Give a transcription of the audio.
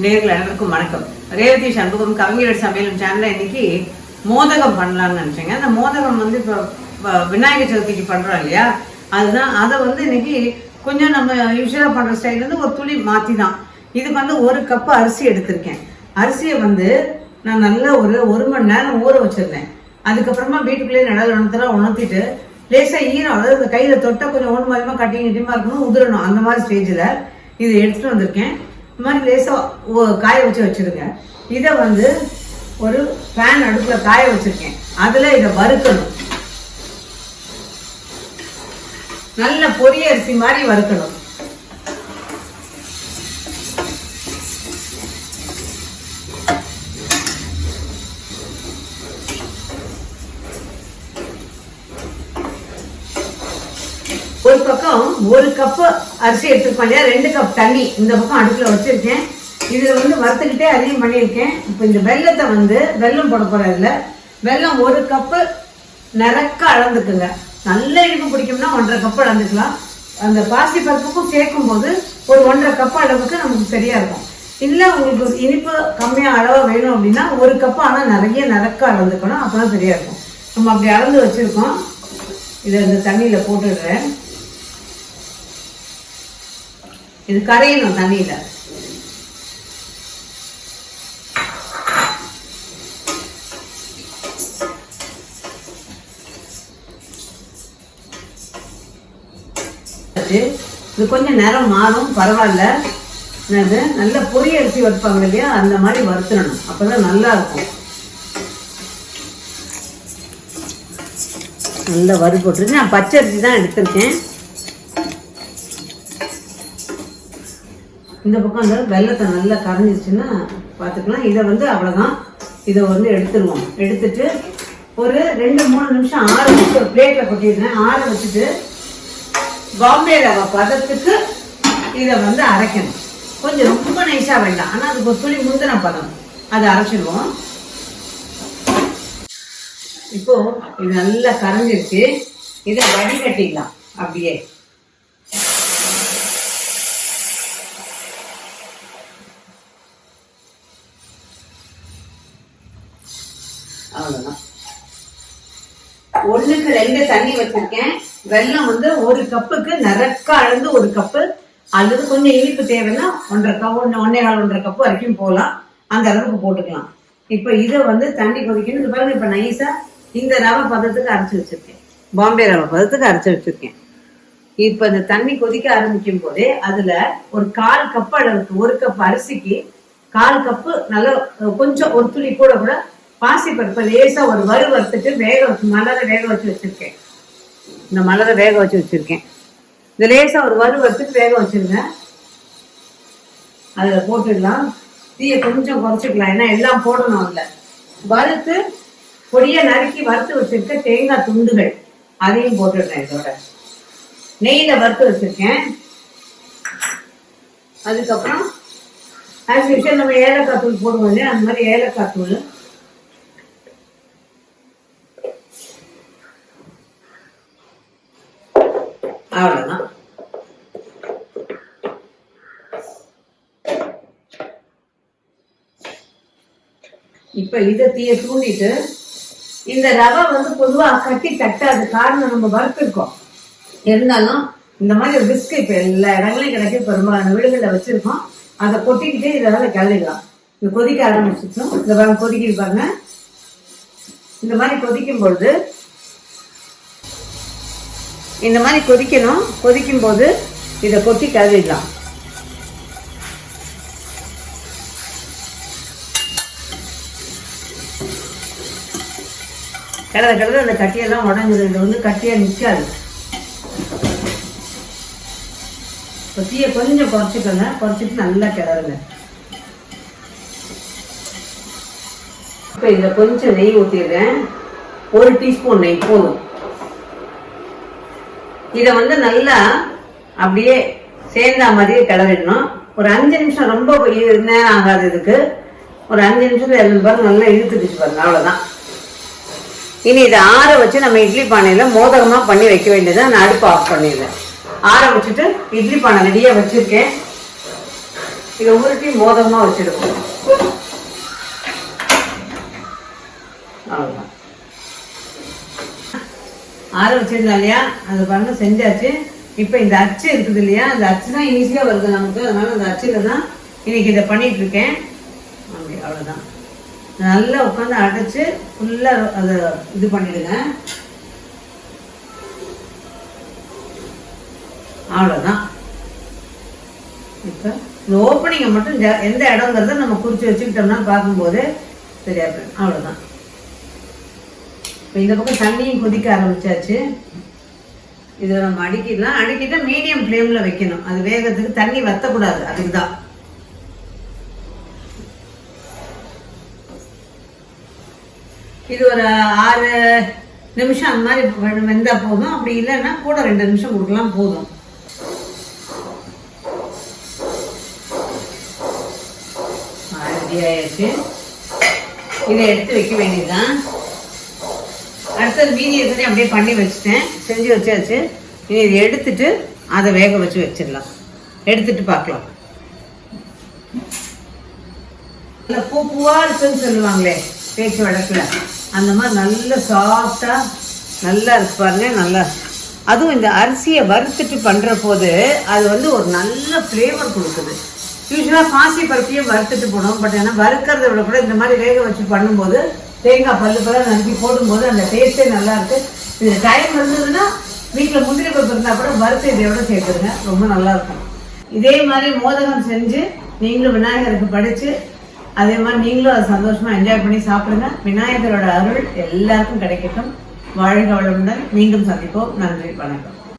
நேரில் அனைவருக்கும் வணக்கம். ரேவதி சண்முகம் கவிஞர் சமையல் சேனலில் இன்னைக்கு மோதகம் பண்ணலாம்னு நினைச்சேங்க. அந்த மோதகம் வந்து இப்போ வ- விநாயகர் சதுர்த்திக்கு பண்றோம் இல்லையா? அதுதான். அதை வந்து இன்னைக்கு கொஞ்சம் நம்ம யூஸ்வலாக பண்ற ஸ்டைல் வந்து ஒரு துளி மாற்றி தான் இதுக்கு வந்து ஒரு கப்பு அரிசி எடுத்திருக்கேன். அரிசியை வந்து நான் நல்லா ஒரு ஒரு மணி நேரம் ஊற வச்சிருந்தேன். அதுக்கப்புறமா வீட்டுக்குள்ளேயே நிழல் உணர்த்தெல்லாம் உணர்த்திட்டு லேசாக ஈரம் அதாவது இந்த கையில் தொட்டால் கொஞ்சம் ஒன்று மாதிரிமா கட்டி கட்டிமா இருக்கணும் உதிரணும். அந்த மாதிரி ஸ்டேஜில் இது எடுத்துகிட்டு வந்திருக்கேன். இந்த மாதிரி லேசாக காய வச்சு வச்சுருங்க. இதை வந்து ஒரு ஃபேன் அடுப்பில் காய வச்சிருக்கேன். அதில் இதை வறுக்கணும். நல்ல பொரிய அரிசி மாதிரி வறுக்கணும். ஒரு பக்கம் ஒரு கப்பு அரிசி எடுத்துருக்கோம் இல்லையா? ரெண்டு கப் தண்ணி. இந்த பக்கம் அடுப்பில் வச்சுருக்கேன். இதில் வந்து வறுத்துக்கிட்டே அதையும் பண்ணியிருக்கேன். இப்போ இந்த வெள்ளத்தை வந்து வெல்லம் போட போகிறதில்ல இதில். வெல்லம் ஒரு கப்பு நிறக்க அளந்துக்குங்க. நல்ல இனிப்பு பிடிக்கும்னா ஒன்றரை கப்பு அளந்துக்கலாம். அந்த பாசி பருப்புக்கும் சேர்க்கும் போது ஒரு ஒன்றரை கப்பு அளவுக்கு நமக்கு சரியாக இருக்கும். இல்லை உங்களுக்கு இனிப்பு கம்மியாக அளவாக வேணும் அப்படின்னா ஒரு கப்பு ஆனால் நிறைய நிறக்க அளந்துக்கணும். அப்போ தான் சரியாக இருக்கும். நம்ம அப்படி அளந்து வச்சுருக்கோம். இதை இந்த தண்ணியில் போட்டுடுறேன். இது கரையணும் தண்ணியில். இது கொஞ்சம் நேரம் மாறும் பரவாயில்ல. என்னது? நல்ல பொரிய அரிசி வறுப்பாங்க இல்லையா? அந்த மாதிரி வறுத்துடணும். அப்பதான் நல்லா இருக்கும். நல்லா வறு போட்டுருக்கு நான் பச்சை அரிசி தான் எடுத்திருக்கேன். இந்த பக்கம் அந்த வெள்ளத்தை நல்லா கரைஞ்சிருச்சுன்னா பார்த்துக்கலாம். இதை வந்து அவ்வளோதான் இதை வந்து எடுத்துருவோம். எடுத்துட்டு ஒரு ரெண்டு மூணு நிமிஷம் ஆற வச்சு ஒரு பிளேட்டில் கொட்டிடுறேன். ஆற வச்சுட்டு பாம்பே ரவை பதத்துக்கு இதை வந்து அரைக்கணும். கொஞ்சம் ரொம்ப நைஸாக வேண்டாம். ஆனால் அதுக்கு ஒரு துளி முந்தின பதம். அதை அரைச்சிடுவோம் இப்போ இது நல்லா கரைஞ்சிருச்சு. இதை வடிகட்டிடலாம் அப்படியே. ஒண்ணுக்கு ரெண்டு தண்ணி வச்சிருக்கேன். வெள்ளம் வந்து ஒரு கப்புக்கு நிறக்க அளந்து ஒரு கப்பு. அல்லது கொஞ்சம் இனிப்பு தேவைன்னா ஒன்றரை கப் ஒன்று ஒன்னே கால் ஒன்றரை கப்பு வரைக்கும் போகலாம் அந்த அளவுக்கு போட்டுக்கலாம். இப்போ இதை வந்து தண்ணி கொதிக்கணும். இது பாருங்க இப்போ நைஸாக இந்த ரவை பதத்துக்கு அரைச்சி வச்சிருக்கேன். பாம்பே ரவை பதத்துக்கு அரைச்சி வச்சிருக்கேன். இப்போ இந்த தண்ணி கொதிக்க ஆரம்பிக்கும் போதே அதுல ஒரு கால் கப் அளவுக்கு ஒரு கப் அரிசிக்கு கால் கப்பு நல்லா கொஞ்சம் ஒரு துளி கூட கூட பாசி பருப்பை லேசா ஒரு வறு வறுத்துட்டு வேக வச்சு மலரை வேக வச்சு வச்சிருக்கேன். இந்த மலரை வேக வச்சு வச்சிருக்கேன். இந்த லேசா ஒரு வறு வறுத்துட்டு வேக வச்சிருங்க. அதில் போட்டுடலாம். தீயை கொஞ்சம் குறைச்சிக்கலாம். ஏன்னா எல்லாம் போடணும் அதில். வறுத்து பொடியை நறுக்கி வறுத்து வச்சிருக்க தேங்காய் துண்டுகள். அதையும் போட்டுடுறேன் இதோட. நெய்யில் வறுத்து வச்சிருக்கேன். அதுக்கப்புறம் ஆஸ் யூஷுவல் நம்ம ஏலக்காய் தூள் போடுவோம் இல்லையா? அந்த மாதிரி ஏலக்காய் தூள். பாருங்க. இப்ப இதை தீய தூண்டிட்டு இந்த ரவை வந்து பொதுவா கட்டி தட்டாது. காரணம் நம்ம வறுத்துருக்கோம் இருந்தாலும் இந்த மாதிரி ஒரு பிஸ்கட் இப்போ எல்லா இடங்களையும் கிடைக்கும் பெரும்பாலான வீடுகளில் வச்சிருக்கோம். அதை கொட்டிக்கிட்டே இதில் கிளறிடலாம். இது கொதிக்க ஆரம்பிச்சிட்டோம். இந்த பாருங்க கொதிக்கிது பாருங்க. இந்த மாதிரி கொதிக்கும் பொழுது இந்த மாதிரி கொதிக்கணும். கொதிக்கும் போது இதை கொட்டி கிளறிடலாம் கிடந்த கிடந்த அந்த கட்டியெல்லாம் உடஞ்சிடும் இது வந்து கட்டியாக நிற்காது இப்போ தீயை கொஞ்சம் குறைச்சிக்கோங்க. குறைச்சிட்டு நல்லா கிளறுங்க. இப்போ இதில் கொஞ்சம் நெய் ஊற்றிடுறேன் ஒரு டீஸ்பூன் நெய் போதும். இதை வந்து நல்லா அப்படியே சேர்ந்தா மாதிரியே கிளறிடணும். ஒரு அஞ்சு நிமிஷம் ரொம்ப நேரம் ஆகாது இதுக்கு. ஒரு அஞ்சு நிமிஷத்துல எழுந்து பாருங்க நல்லா இழுத்துக்கிச்சு பாருங்க அவ்வளோதான் இனி இதை ஆற வச்சு நம்ம இட்லி பானையில் மோதகமாக பண்ணி வைக்க வேண்டியது நான் அடுப்பு ஆஃப் பண்ணிடுறேன். ஆற வச்சுட்டு இட்லி பானை ரெடியாக வச்சுருக்கேன். இதை உருட்டி மோதகமாக வச்சிடுவோம். அவ்வளோதான் ஆற வச்சிருந்தா இல்லையா? அதை பாருங்க செஞ்சாச்சு. இப்போ இந்த அச்சு இருக்குது இல்லையா? அந்த அச்சு தான் ஈஸியாக வருது நமக்கு. அதனால அந்த அச்சில் தான் இன்னைக்கு இதை பண்ணிட்டு இருக்கேன். அப்படி அவ்வளோதான் நல்லா உட்காந்து அடைச்சு ஃபுல்லாக அதை இது பண்ணிடுங்க. அவ்வளோதான் இப்போ இந்த ஓப்பனிங்கை மட்டும் எந்த இடங்கிறத நம்ம குறித்து வச்சுக்கிட்டோம்னா பார்க்கும்போது சரியா அவ்வளோதான் இப்போ இந்த பக்கம் தண்ணியும் கொதிக்க ஆரம்பிச்சாச்சு. இதில் நம்ம அடுக்கிடலாம். அடுக்கிட்டு மீடியம் ஃப்ளேமில் வைக்கணும். அது வேகத்துக்கு தண்ணி வத்தக்கூடாது. அதுக்கு தான் இது ஒரு ஆறு நிமிஷம் அந்த மாதிரி வெந்தால் போதும். அப்படி இல்லைன்னா கூட ரெண்டு நிமிஷம் கொடுக்கலாம். போதும். ரெடி ஆயாச்சு இதை எடுத்து வைக்க வேண்டியதுதான். அடுத்தது மீதி எத்தனை அப்படியே பண்ணி வச்சுட்டேன். செஞ்சு வச்சாச்சு. இனி இதை எடுத்துட்டு அதை வேக வச்சு வச்சிடலாம். எடுத்துட்டு பார்க்கலாம். நல்ல பூ பூவா இருக்குன்னு சொல்லுவாங்களே பேச்சு வழக்கில். அந்த மாதிரி நல்ல சாஃப்டாக நல்லா இருக்கு பாருங்க நல்லா. அதுவும் இந்த அரிசியை வறுத்துட்டு பண்ணுற போது அது வந்து ஒரு நல்ல ஃப்ளேவர் கொடுக்குது. யூஸ்வலாக பாசி பருப்பியும் வறுத்துட்டு போடும் பட் ஏன்னா வறுக்கிறத விட கூட இந்த மாதிரி வேக வச்சு பண்ணும்போது தேங்காய் பல்லு பல்ல நறுக்கி போடும்போது அந்த டேஸ்ட்டே நல்லா இருக்கு. இது டைம் இருந்ததுன்னா வீட்டில் முந்திரி பருப்பு இருந்தால் கூட வறுத்து இதையோட சேர்த்துருங்க. ரொம்ப நல்லா இருக்கும். இதே மாதிரி மோதகம் செஞ்சு நீங்களும் விநாயகருக்கு படித்து அதே மாதிரி நீங்களும் அதை சந்தோஷமாக என்ஜாய் பண்ணி சாப்பிடுங்க. விநாயகரோட அருள் எல்லாருக்கும் கிடைக்கட்டும். வாழ்க வளமுடன். மீண்டும் சந்திப்போம். நன்றி. வணக்கம்.